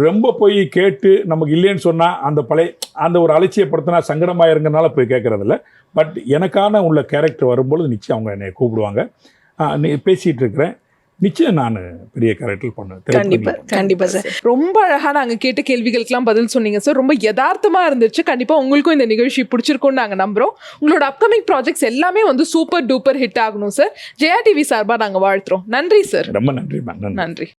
ரொம்ப போய் கேட்டு நமக்கு இல்லைன்னு சொன்னால் அந்த பழைய அந்த ஒரு அலட்சியப்படுத்தினா சங்கடமாயிருங்கனால போய் கேட்குறதில்ல. பட் எனக்கான உள்ள கேரக்டர் வரும்பொழுது நிச்சயம் அவங்க என்னை கூப்பிடுவாங்க. நீ பேசிகிட்டு இருக்கிறேன். நிச்சயம் நான் பெரிய கேரக்டர் பண்ணுவேன். கண்டிப்பா திரைப்படங்கள். கண்டிப்பா சார். ரொம்ப அழகா நாங்க கேட்ட கேள்விகளுக்கெல்லாம் பதில் சொன்னீங்க சார். ரொம்ப யதார்த்தமா இருந்துச்சு. கண்டிப்பா உங்களுக்கும் இந்த நிகழ்ச்சி பிடிச்சிருக்கும்னு நாங்க நம்புறோம். உங்களோட அப்கமிங் ப்ராஜெக்ட்ஸ் எல்லாமே வந்து சூப்பர் டூப்பர் ஹிட் ஆகணும் சார். ஜெயா டிவி சார்பா நாங்க வாழ்த்துறோம். நன்றி சார். ரொம்ப நன்றி நன்றி.